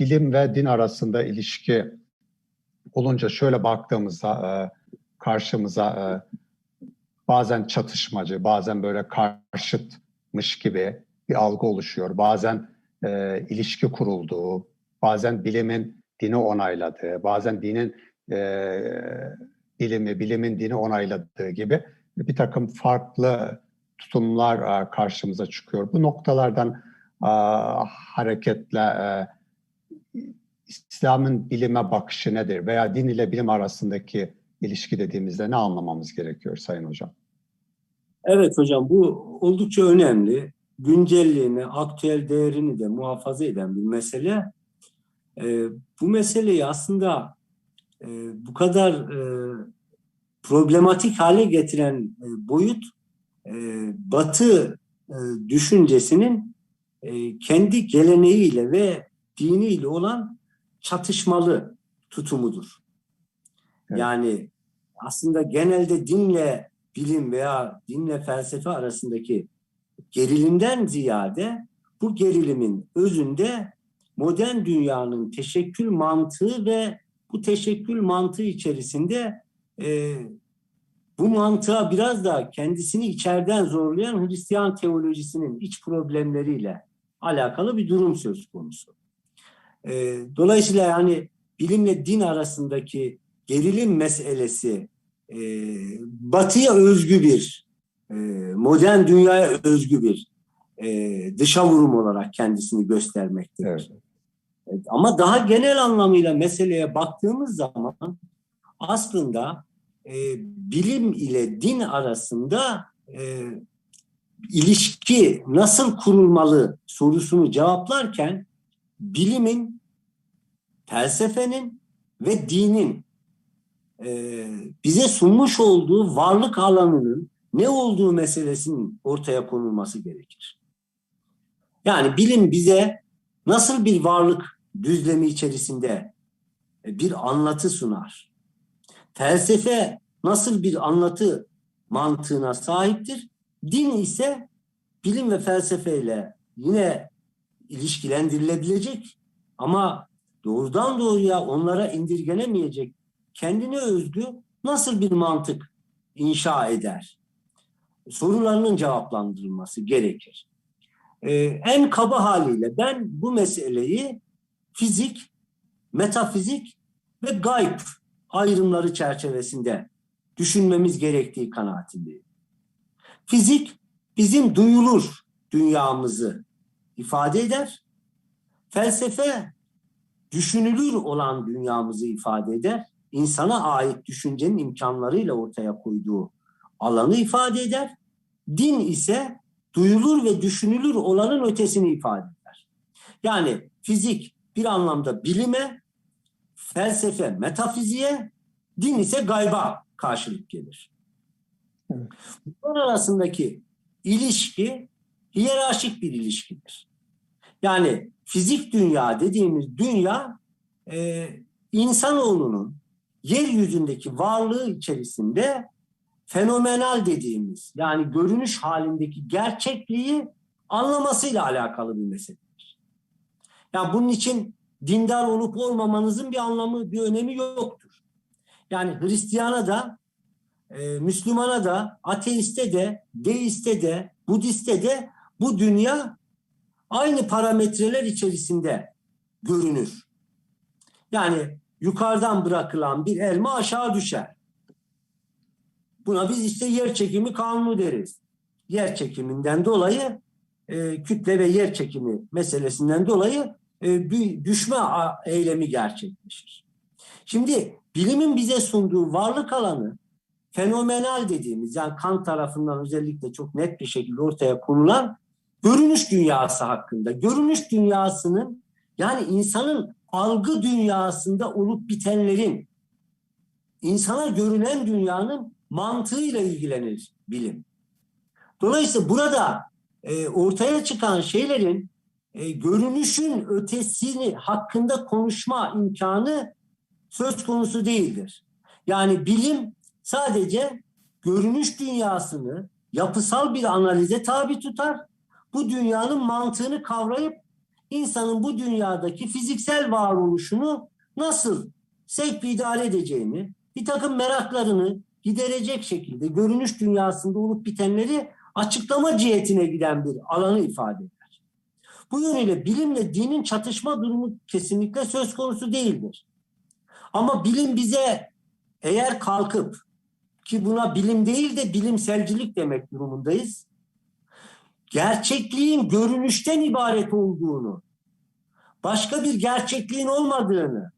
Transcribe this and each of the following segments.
bilim ve din arasında ilişki olunca şöyle baktığımızda e, karşımıza e, bazen çatışmacı, bazen böyle karşıtmış gibi bir algı oluşuyor. Bazen e, ilişki kurulduğu, bazen bilimin dini onayladığı, bazen dinin e, bilimi, bilimin dini onayladığı gibi bir takım farklı tutumlar e, karşımıza çıkıyor. Bu noktalardan e, hareketle e, İslam'ın bilime bakışı nedir veya din ile bilim arasındaki ilişki dediğimizde ne anlamamız gerekiyor Sayın Hocam? Evet hocam bu oldukça önemli. Güncelliğini, aktüel değerini de muhafaza eden bir mesele. Ee, bu meseleyi aslında e, bu kadar e, problematik hale getiren e, boyut e, Batı e, düşüncesinin e, kendi geleneğiyle ve diniyle olan çatışmalı tutumudur. Evet. Yani aslında genelde dinle bilim veya dinle felsefe arasındaki gerilimden ziyade bu gerilimin özünde modern dünyanın teşekkül mantığı ve bu teşekkül mantığı içerisinde e, bu mantığa biraz da kendisini içeriden zorlayan Hristiyan teolojisinin iç problemleriyle alakalı bir durum söz konusu. E, dolayısıyla yani bilimle din arasındaki gerilim meselesi e, batıya özgü bir, e, modern dünyaya özgü bir e, dışa vurum olarak kendisini göstermektedir. Evet. Evet, ama daha genel anlamıyla meseleye baktığımız zaman aslında e, bilim ile din arasında e, ilişki nasıl kurulmalı sorusunu cevaplarken bilimin, felsefenin ve dinin e, bize sunmuş olduğu varlık alanının ne olduğu meselesinin ortaya konulması gerekir. Yani bilim bize nasıl bir varlık düzlemi içerisinde e, bir anlatı sunar. Felsefe nasıl bir anlatı mantığına sahiptir. Din ise bilim ve felsefeyle yine ilişkilendirilebilecek ama doğrudan doğruya onlara indirgenemeyecek kendine özgü nasıl bir mantık inşa eder? Sorularının cevaplandırılması gerekir. Ee, en kaba haliyle ben bu meseleyi fizik, metafizik ve gayb ayrımları çerçevesinde düşünmemiz gerektiği kanaatindeyim. Fizik bizim duyulur dünyamızı ifade eder. Felsefe düşünülür olan dünyamızı ifade eder. İnsana ait düşüncenin imkanlarıyla ortaya koyduğu alanı ifade eder. Din ise duyulur ve düşünülür olanın ötesini ifade eder. Yani fizik bir anlamda bilime, felsefe metafiziğe, din ise gayba karşılık gelir. Bunlar arasındaki ilişki hiyerarşik bir ilişkidir. Yani fizik dünya dediğimiz dünya e, insanoğlunun yeryüzündeki varlığı içerisinde fenomenal dediğimiz yani görünüş halindeki gerçekliği anlamasıyla alakalı bir meseledir. Yani bunun için dindar olup olmamanızın bir anlamı, bir önemi yoktur. Yani Hristiyana da, e, Müslümana da, ateiste de, deiste de, Budiste de bu dünya aynı parametreler içerisinde görünür. Yani yukarıdan bırakılan bir elma aşağı düşer. Buna biz işte yer çekimi kanunu deriz. Yer çekiminden dolayı e, kütle ve yer çekimi meselesinden dolayı e, bir düşme eylemi gerçekleşir. Şimdi bilimin bize sunduğu varlık alanı fenomenal dediğimiz yani Kant tarafından özellikle çok net bir şekilde ortaya konulan görünüş dünyası hakkında. Görünüş dünyasının yani insanın algı dünyasında olup bitenlerin insana görünen dünyanın mantığıyla ilgilenir bilim. Dolayısıyla burada e, ortaya çıkan şeylerin e, görünüşün ötesini hakkında konuşma imkanı söz konusu değildir. Yani bilim sadece görünüş dünyasını yapısal bir analize tabi tutar. Bu dünyanın mantığını kavrayıp insanın bu dünyadaki fiziksel varoluşunu nasıl sevk idare edeceğini, bir takım meraklarını giderecek şekilde görünüş dünyasında olup bitenleri açıklama cihetine giden bir alanı ifade eder. Bu yönüyle bilimle dinin çatışma durumu kesinlikle söz konusu değildir. Ama bilim bize eğer kalkıp ki buna bilim değil de bilimselcilik demek durumundayız. Gerçekliğin görünüşten ibaret olduğunu, başka bir gerçekliğin olmadığını,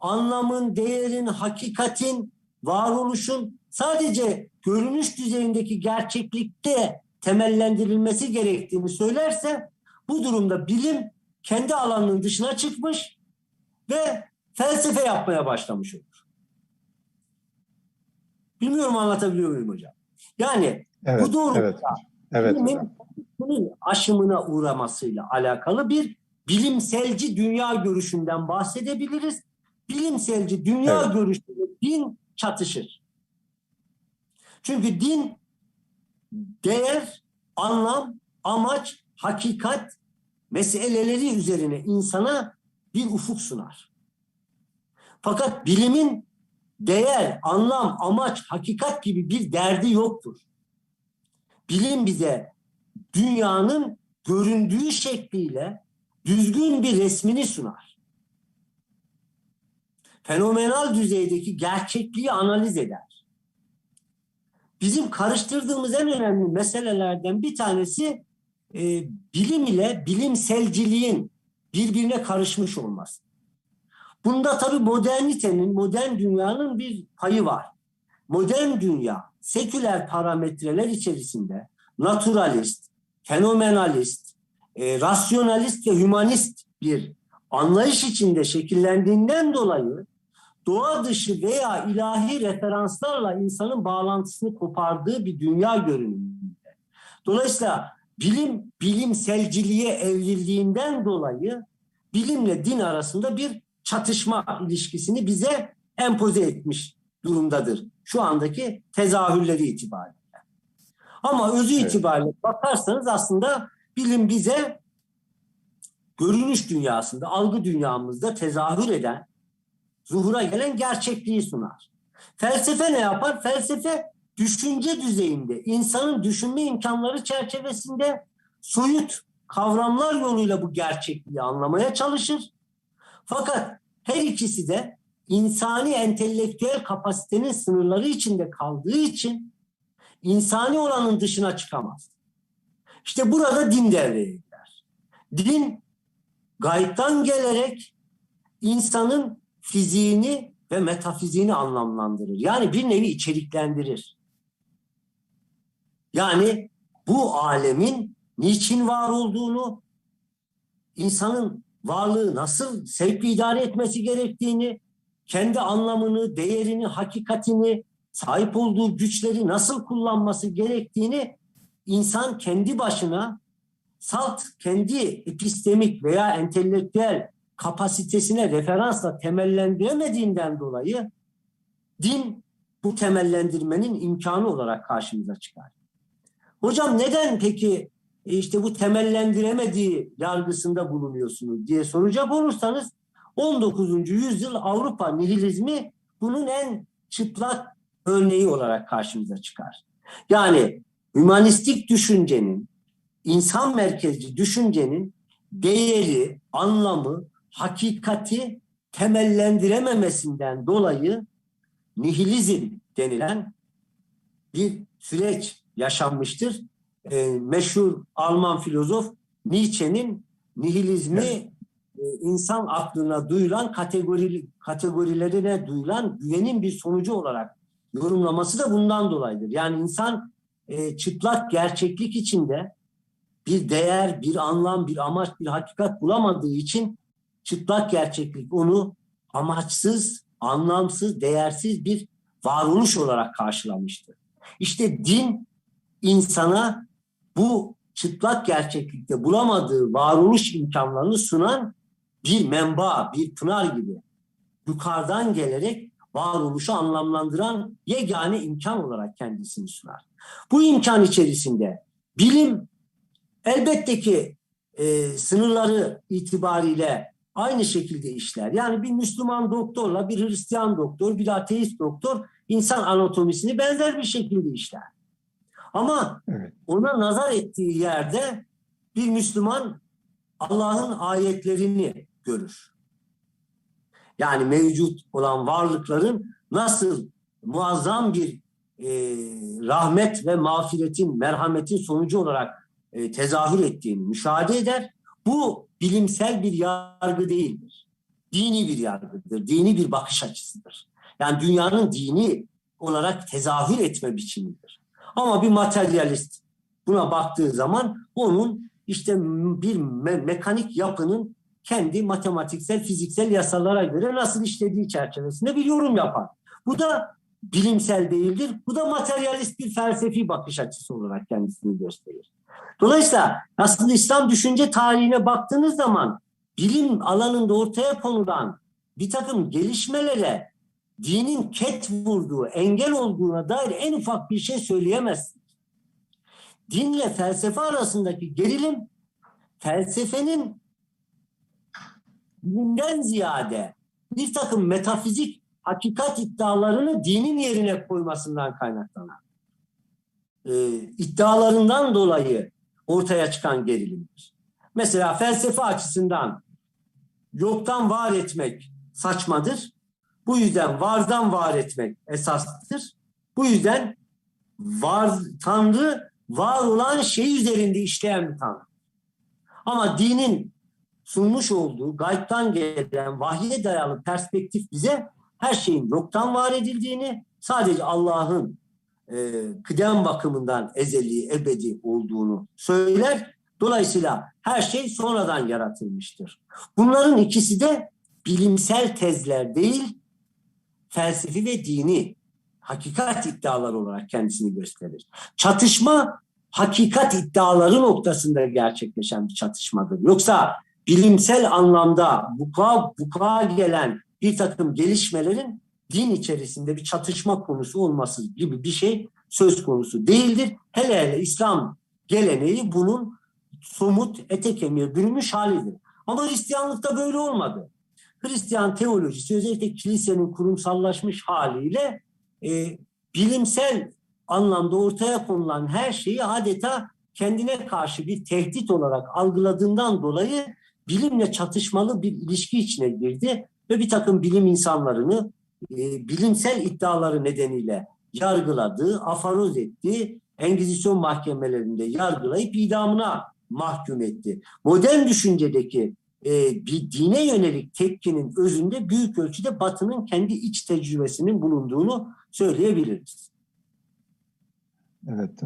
anlamın, değerin, hakikatin, varoluşun sadece görünüş düzeyindeki gerçeklikte temellendirilmesi gerektiğini söylerse bu durumda bilim kendi alanının dışına çıkmış ve felsefe yapmaya başlamış olur. Bilmiyorum anlatabiliyor muyum hocam? Yani Evet, bu doğrultuda evet, evet. bilimin bunun aşımına uğramasıyla alakalı bir bilimselci dünya görüşünden bahsedebiliriz. Bilimselci dünya Evet. görüşüyle din çatışır. Çünkü din değer, anlam, amaç, hakikat meseleleri üzerine insana bir ufuk sunar. Fakat bilimin değer, anlam, amaç, hakikat gibi bir derdi yoktur. Bilim bize dünyanın göründüğü şekliyle düzgün bir resmini sunar. Fenomenal düzeydeki gerçekliği analiz eder. Bizim karıştırdığımız en önemli meselelerden bir tanesi e, bilim ile bilimselciliğin birbirine karışmış olması. Bunda tabii modernitenin, modern dünyanın bir payı var. Modern dünya seküler parametreler içerisinde naturalist, fenomenalist, e, rasyonalist ve hümanist bir anlayış içinde şekillendiğinden dolayı doğa dışı veya ilahi referanslarla insanın bağlantısını kopardığı bir dünya görünümünde. Dolayısıyla bilim bilimselciliğe evrildiğinden dolayı bilimle din arasında bir çatışma ilişkisini bize empoze etmiş durumdadır. Şu andaki tezahürleri itibariyle. Ama özü Evet. itibariyle bakarsanız aslında bilim bize görünüş dünyasında, algı dünyamızda tezahür eden, zuhura gelen gerçekliği sunar. Felsefe ne yapar? Felsefe düşünce düzeyinde, insanın düşünme imkanları çerçevesinde soyut kavramlar yoluyla bu gerçekliği anlamaya çalışır. Fakat her ikisi de insani entelektüel kapasitenin sınırları içinde kaldığı için insani olanın dışına çıkamaz. İşte burada din devreye girer. Din gayipten gelerek insanın fiziğini ve metafiziğini anlamlandırır. Yani bir nevi içeriklendirir. Yani bu alemin niçin var olduğunu, insanın varlığı nasıl sevk idare etmesi gerektiğini, kendi anlamını, değerini, hakikatini, sahip olduğu güçleri nasıl kullanması gerektiğini insan kendi başına salt kendi epistemik veya entelektüel kapasitesine referansla temellendiremediğinden dolayı din bu temellendirmenin imkanı olarak karşımıza çıkar. Hocam neden peki e, işte bu temellendiremediği yargısında bulunuyorsunuz diye soracak olursanız 19. yüzyıl Avrupa nihilizmi bunun en çıplak örneği olarak karşımıza çıkar. Yani hümanistik düşüncenin, insan merkezci düşüncenin değeri, anlamı, hakikati temellendirememesinden dolayı nihilizm denilen bir süreç yaşanmıştır. Ee, meşhur Alman filozof Nietzsche'nin nihilizmi Evet. E, insan aklına duyulan kategori, kategorilerine duyulan güvenin bir sonucu olarak yorumlaması da bundan dolayıdır. Yani insan e, çıplak gerçeklik içinde bir değer, bir anlam, bir amaç, bir hakikat bulamadığı için çıplak gerçeklik onu amaçsız, anlamsız, değersiz bir varoluş olarak karşılamıştır. İşte din insana bu çıplak gerçeklikte bulamadığı varoluş imkanlarını sunan bir menba, bir pınar gibi yukarıdan gelerek varoluşu anlamlandıran yegane imkan olarak kendisini sunar. Bu imkan içerisinde bilim elbette ki e, sınırları itibariyle aynı şekilde işler. Yani bir Müslüman doktorla bir Hristiyan doktor, bir ateist doktor insan anatomisini benzer bir şekilde işler. Ama Evet. ona nazar ettiği yerde bir Müslüman Allah'ın ayetlerini görür. Yani mevcut olan varlıkların nasıl muazzam bir e, rahmet ve mağfiretin, merhametin sonucu olarak e, tezahür ettiğini müşahede eder. Bu bilimsel bir yargı değildir. Dini bir yargıdır, dini bir bakış açısıdır. Yani dünyanın dini olarak tezahür etme biçimidir. Ama bir materyalist buna baktığı zaman onun işte bir me- mekanik yapının kendi matematiksel, fiziksel yasalara göre nasıl işlediği çerçevesinde bir yorum yapar. Bu da bilimsel değildir. Bu da materyalist bir felsefi bakış açısı olarak kendisini gösterir. Dolayısıyla aslında İslam düşünce tarihine baktığınız zaman bilim alanında ortaya konulan bir takım gelişmelere dinin ket vurduğu, engel olduğuna dair en ufak bir şey söyleyemezsiniz. Dinle felsefe arasındaki gerilim felsefenin bilimden ziyade bir takım metafizik hakikat iddialarını dinin yerine koymasından kaynaklanan e, iddialarından dolayı ortaya çıkan gerilimdir. Mesela felsefe açısından yoktan var etmek saçmadır. Bu yüzden vardan var etmek esastır. Bu yüzden var Tanrı var olan şey üzerinde işleyen bir Tanrı. Ama dinin sunmuş olduğu gaybtan gelen vahye dayalı perspektif bize her şeyin yoktan var edildiğini, sadece Allah'ın e, kıdem bakımından ezeli, ebedi olduğunu söyler. Dolayısıyla her şey sonradan yaratılmıştır. Bunların ikisi de bilimsel tezler değil, felsefi ve dini hakikat iddiaları olarak kendisini gösterir. Çatışma hakikat iddiaları noktasında gerçekleşen bir çatışmadır. Yoksa bilimsel anlamda buka, buka gelen bir takım gelişmelerin din içerisinde bir çatışma konusu olması gibi bir şey söz konusu değildir. Hele hele İslam geleneği bunun somut ete kemiğe bürünmüş halidir. Ama Hristiyanlıkta böyle olmadı. Hristiyan teolojisi özellikle kilisenin kurumsallaşmış haliyle e, bilimsel anlamda ortaya konulan her şeyi adeta kendine karşı bir tehdit olarak algıladığından dolayı bilimle çatışmalı bir ilişki içine girdi ve bir takım bilim insanlarını e, bilimsel iddiaları nedeniyle yargıladı, afaroz etti, Engizisyon mahkemelerinde yargılayıp idamına mahkum etti. Modern düşüncedeki e, bir dine yönelik tepkinin özünde büyük ölçüde Batı'nın kendi iç tecrübesinin bulunduğunu söyleyebiliriz. Evet